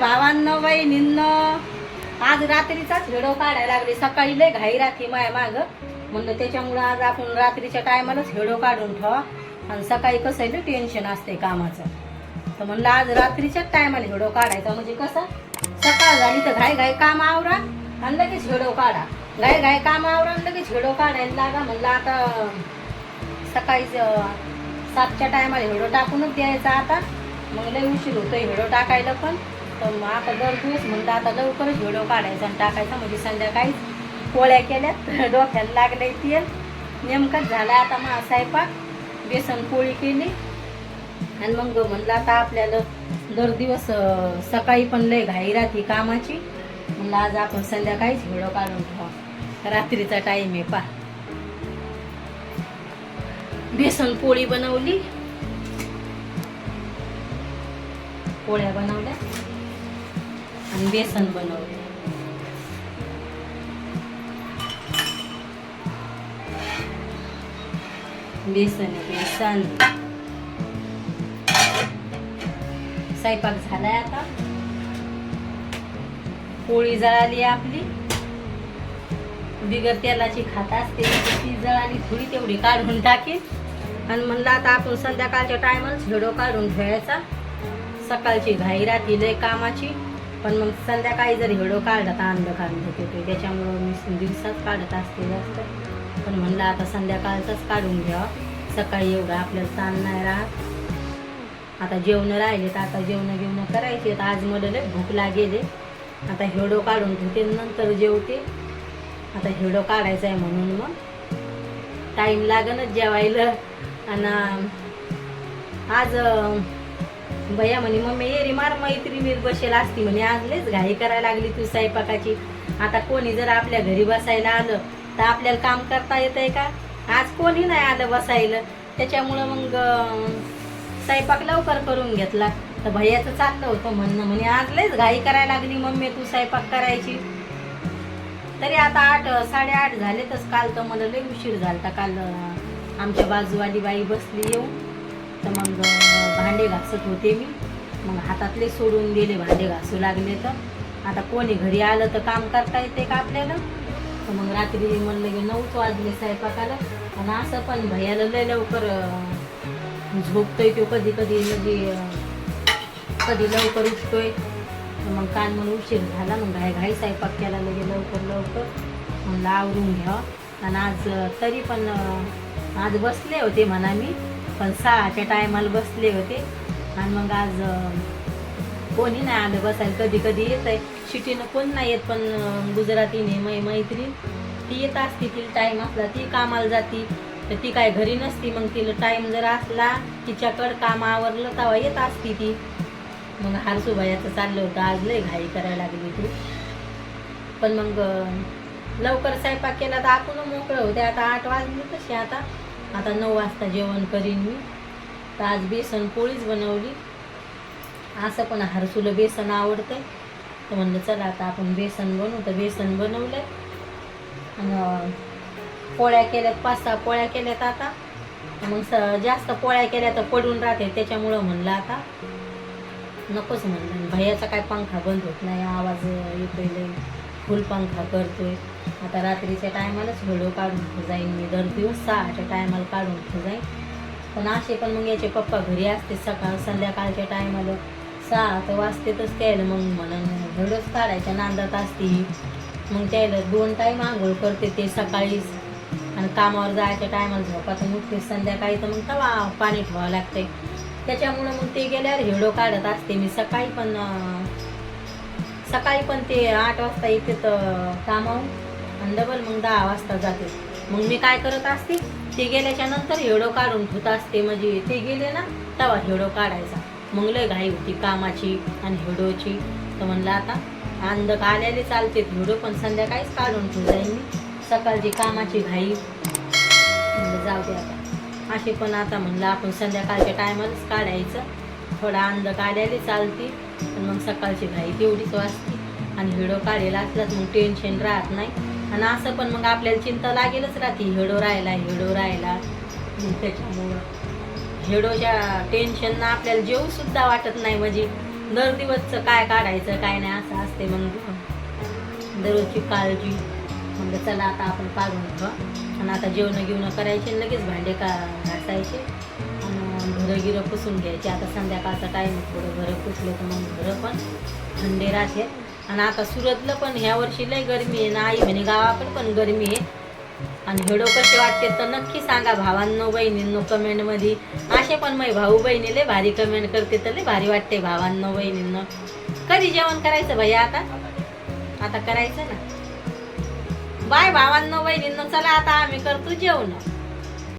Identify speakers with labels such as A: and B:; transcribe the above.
A: भावांनो बहिणींनो. आज रात्रीचाच व्हिडिओ काढायला लागले. सकाळी लय घाई राहते माय माग. म्हणलं त्याच्यामुळं आज आपण रात्रीच्या टायमालाच व्हिडिओ काढून ठेवा. आणि सकाळी कसं आहे टेन्शन असते कामाचं. तर म्हणलं आज रात्रीच्याच टायमाला व्हिडिओ काढायचा. म्हणजे कसं? सकाळ झाली तर घाई घाई काम आवरा आणि लगेच व्हिडिओ काढा. घाई घाई काम आवरा आणि लगेच व्हिडिओ काढायला लागा. म्हणलं आता सकाळीच सातच्या टायमाला व्हिडिओ टाकूनच द्यायचा आता. मग लय उशीर होतोय व्हिडिओ टाकायला पण. तर मग आता दर दिवस म्हणलं आता लवकरच व्हिडिओ काढायचा आणि टाकायचा. म्हणजे संध्याकाळी पोळ्या केल्यात डोक्याला लागले तेल. नेमकंच झालं आता मग स्वयंपाक बेसन पोळी केली. आणि मग म्हणलं आता आपल्याला दर दिवस सकाळी पण लय घाई राहते कामाची. म्हणलं आज आपण संध्याकाळीच व्हिडिओ काढून ठेवा रात्रीचा टाईम आहे पा बेसन पोळी बनवली. पोळ्या बनवल्या. आणि बेसन बनवले बेसन आहे, बेसन. स्वयंपाक झालाय आता. पोळी जळाली आपली. बिगर तेलाची खात असते ती जळाली थोडी तेवढी काढून टाकी आणि म्हणलं आता आपण संध्याकाळच्या टायमालाच झेडो काढून ठेवायचा सकाळची घाई राहती लय कामाची. पण मग संध्याकाळी जर व्हिडिओ काढला तर काढलं ते त्याच्यामुळं मी दिवसात काढत असते जास्त. पण म्हणलं आता संध्याकाळचंच काढून घ्या सकाळी एवढं आपल्याला ताण नाही राहत. आता जेवणं राहिले तर आता जेवणं जेवण करायचे. तर आज मला लय भूक लागेले. आता हिडो काढून ठेवते नंतर जेवते. आता हिडो काढायचा आहे म्हणून मग टाईम लागणच जेवायला. आणि आज भैया म्हणे मम्मी येरी मार मैत्रिणी बसेल असती म्हणे आज लयच घाई करायला लागली तू स्वयंपाकाची. आता कोणी जर आपल्या घरी बसायला आलं तर आपल्याला काम करता येतंय का? आज कोणी नाही आलं बसायला. त्याच्यामुळं मग स्वयंपाक लवकर करून घेतला. तर भैयाचं चाललं होतं म्हणणं म्हणे आज लयच घाई करायला लागली मम्मी तू स्वयंपाक करायची. तरी आता आठ साडेआठ झाले तर काल तर मला लय उशीर झाला काल आमच्या बाजूवाली बाई बसली येऊन. तर मग भांडे घासत होते मी. मग हातातले सोडून दिले भांडे घासू लागले तर. आता कोणी घरी आलं तर काम करता येते का आपल्याला? तर मग रात्री म्हणलं की नऊच वाजले स्वयंपाकाला. आणि असं पण भैयाला लय लवकर झोपतोय तो कधी कधी म्हणजे कधी लवकर उठतोय. तर मग काल म्हणून उशीर झाला मग घाई घाई स्वयंपाक केला लगे लवकर लवकर. म्हणलं आवरून घ्यावं आणि आज तरी पण आज बसले होते म्हणा मी. पण सहाच्या टायमाला बसले होते. आणि मग आज कोणी नाही आलं बसायला. कधी कधी येत आहे. शिटीनं कोण नाही येत पण गुजरातीने मै मैत्रीण ती येत असती तिला टाईम असला ती कामाला जाती. तर ती काय घरी नसती मग तिला टाईम जर असला तिच्याकडं काम आवरलं तेव्हा येत असती ती. मग हारसुबायाचं चाललं होतं. आज लय घाई करायला लागली ती पण मग लवकर स्वयंपाक केला तर आपण मोकळं होते. आता आठ वाजले तसे आता. आता नऊ वाजता जेवण करीन मी. तर आज बेसन पोळीच बनवली. असं पण हरसूला बेसन आवडतं तर म्हणलं चला आता आपण बेसन बनवू. तर बेसन बनवलं आणि पोळ्या केल्यात पाच सहा पोळ्या केल्यात आता. मग स जास्त पोळ्या केल्या तर पडून राहते. त्याच्यामुळं म्हणलं आता नकोच म्हणलं. भैयाचा काय पंखा बंद होत नाही. आवाज येतोय लई. फुलपंखा करतो आहे आता रात्रीच्या टायमालाच व्हिडिओ काढून जाईन मी. दर दिवस सहाच्या टायमाला काढून जाईन. पण असे पण मग याचे पप्पा घरी असते सकाळ संध्याकाळच्या टायमाला. सहा तर वाजतेतच त्याला मग म्हणून व्हिडिओच काढायच्या नांदात असते. मग त्याला दोन टाईम आंघोळ करते ते सकाळीच. आणि कामावर जायच्या टायमाला झोपातून उठते. संध्याकाळी तर मग तवा पाणी ठेवावं लागते त्याच्यामुळं मग ते गेल्यावर हिडो काढत असते मी. सकाळी पण सकाळी पण ते आठ वाजता येते तर कामावून आणि डबल मग दहा वाजता जाते. मग मी काय करत असते ते गेल्याच्यानंतर हेडो काढून धुत असते. म्हणजे ते गेले ना तेव्हा हेडो काढायचा. मग लय घाई होती कामाची आणि हेडोची. तर म्हणलं आता अंधक आल्याने चालते हेडो पण संध्याकाळीच काढून ठेवू जाईल मी. सकाळची कामाची घाई. म्हणलं जाऊ दे आता. असे पण आता म्हणलं आपण संध्याकाळच्या टायमालाच काढायचं. थोडा अंधक काढायला चालते पण मग सकाळची घाई तेवढीच वाजते आणि हिडो काढायला असलाच मग टेन्शन राहत नाही. आणि असं पण मग आपल्याला चिंता लागेलच राहते. हिडो राहिला हिडो राहिला. त्याच्यामुळं हिडोच्या टेन्शननं आपल्याला जेवूसुद्धा वाटत नाही. म्हणजे दर दिवसचं काय काढायचं काय नाही असं असते मग. दररोजची काळजी. म्हणजे चला आता आपण काढून घेऊ. आणि आता जेवण घेऊन करायचे लगेच भांडे का घासायचे. घरं गिरं पुसून घ्यायची. आता संध्याकाळचा टाईम थोडं घरं पुसलं तर मग घरं पण थंडे राहते. आणि आता सुरतला पण ह्या वर्षी लय गरमी आहे. ना आई म्हणे गावाकडे पण गरमी आहे. आणि व्हिडिओ कसे वाटते तर नक्की सांगा भावांनो बहिणींनो कमेंटमध्ये. असे पण माझे भाऊ बहिणीले भारी कमेंट करते तर लय भारी वाटते भावांनो बहिणींनो. कधी जेवण करायचं भैया आता? आता करायचं ना? बाय भावांनो बहिणींनो चला आता आम्ही करतो जेवण.